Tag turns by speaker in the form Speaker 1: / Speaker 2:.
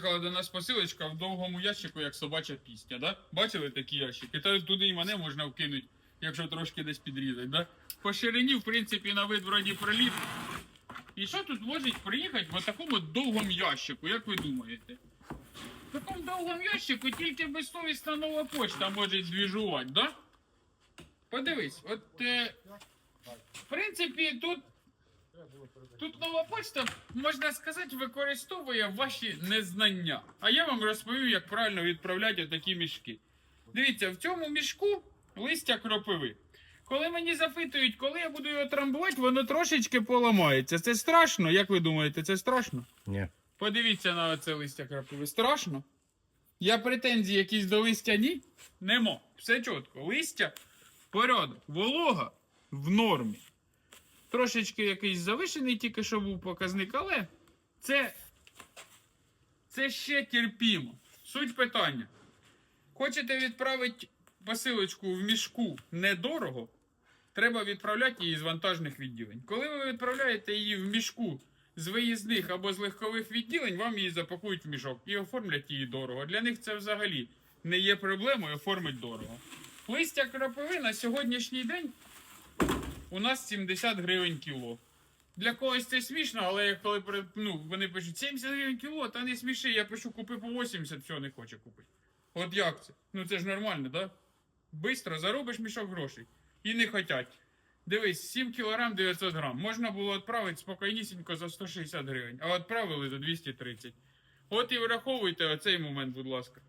Speaker 1: Приїхала до нас посилочка в довгому ящику, як собача пісня, да? Бачили такі ящики? Та туди і мене можна вкинути, якщо трошки десь підрізати, да? По ширині, в принципі, на вид вроді проліт. І що тут може приїхати в такому довгому ящику, як ви думаєте? В такому довгому ящику тільки безсовісна нова почта може двіжувати, да? Подивись, от е, в принципі, тут Тут нова почта, можна сказати, використовує ваші незнання. А я вам розповім, як правильно відправляти такі мішки. Дивіться, в цьому мішку листя кропиви. Коли мені запитують, коли я буду його трамбувати, воно трошечки поламається. Це страшно? Як ви думаєте, це страшно?
Speaker 2: Ні.
Speaker 1: Подивіться на це листя кропиви. Страшно? Я претензії якісь до листя ні? Нема. Все чітко. Листя порядок. Волога в нормі. Трошечки якийсь завишений, тільки що був показник, але це, це ще терпімо. Суть питання. Хочете відправити посилочку в мішку недорого, треба відправляти її з вантажних відділень. Коли ви відправляєте її в мішку з виїзних або з легкових відділень, вам її запакують в мішок і оформлять її дорого. Для них це взагалі не є проблемою оформити дорого. Листя кропиви на сьогоднішній день у нас 70 гривень кіло. Для когось це смішно, але коли ну, вони пишуть 70 гривень кіло, та не сміши, я пишу купи по 80, все не хоче купити. От як це? Ну це ж нормально, так? Да? Бистро заробиш мішок грошей. І не хотять. Дивись, 7 кг 900 грам. Можна було відправити спокійнісінько за 160 гривень, а відправили за 230. От і враховуйте оцей момент, будь ласка.